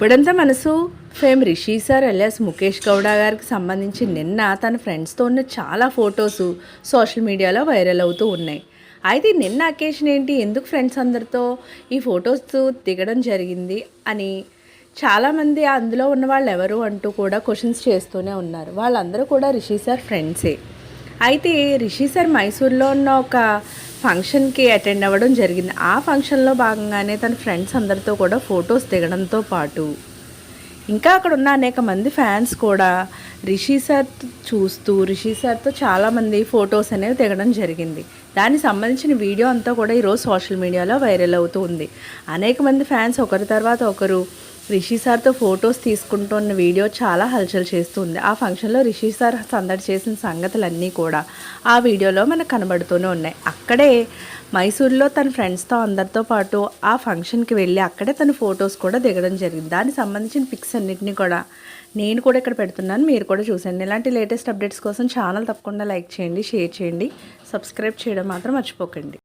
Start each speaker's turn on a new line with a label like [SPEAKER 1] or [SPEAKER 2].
[SPEAKER 1] ఇప్పుడంతా మనసు. Fame Rishi sir LS Mukesh Gowda గారికి సంబంధించి నిన్న తన ఫ్రెండ్స్తో ఉన్న చాలా ఫొటోస్ సోషల్ మీడియాలో వైరల్ అవుతూ ఉన్నాయి. అయితే నిన్న అకేషన్ ఏంటి? ఎందుకు ఫ్రెండ్స్ అందరితో ఈ ఫొటోస్ దిగడం జరిగింది? అని చాలామంది అందులో ఉన్న వాళ్ళు ఎవరు అంటూ కూడా క్వశ్చన్స్ చేస్తూనే ఉన్నారు. వాళ్ళందరూ కూడా రిషి సార్ ఫ్రెండ్సే. అయితే రిషి సార్ మైసూర్లో ఉన్న ఒక ఫంక్షన్కి అటెండ్ అవ్వడం జరిగింది. ఆ ఫంక్షన్లో భాగంగానే తన ఫ్రెండ్స్ అందరితో కూడా ఫొటోస్ దిగడంతో పాటు ఇంకా అక్కడ ఉన్న అనేక మంది ఫ్యాన్స్ కూడా రిషి సార్ చూస్తూ రిషి సార్తో చాలామంది ఫొటోస్ అనేవి దిగడం జరిగింది. దానికి సంబంధించిన వీడియో అంతా కూడా ఈరోజు సోషల్ మీడియాలో వైరల్ అవుతూ ఉంది. అనేక మంది ఫ్యాన్స్ ఒకరి తర్వాత ఒకరు రిషి సార్తో ఫొటోస్ తీసుకుంటున్న వీడియో చాలా హల్చల్ చేస్తుంది. ఆ ఫంక్షన్లో రిషి సార్ సందడి చేసిన సంగతులన్నీ కూడా ఆ వీడియోలో మనకు కనబడుతూనే ఉన్నాయి. అక్కడే మైసూర్లో తన ఫ్రెండ్స్తో అందరితో పాటు ఆ ఫంక్షన్కి వెళ్ళి అక్కడే తన ఫొటోస్ కూడా దిగడం జరిగింది. దానికి సంబంధించిన పిక్స్ అన్నింటినీ కూడా నేను కూడా ఇక్కడ పెడుతున్నాను. మీరు కూడా చూసండి ఇలాంటి లేటెస్ట్ అప్డేట్స్ కోసం ఛానల్ తప్పకుండా లైక్ చేయండి షేర్ చేయండి. సబ్స్క్రైబ్ చేయడం మాత్రం మర్చిపోకండి.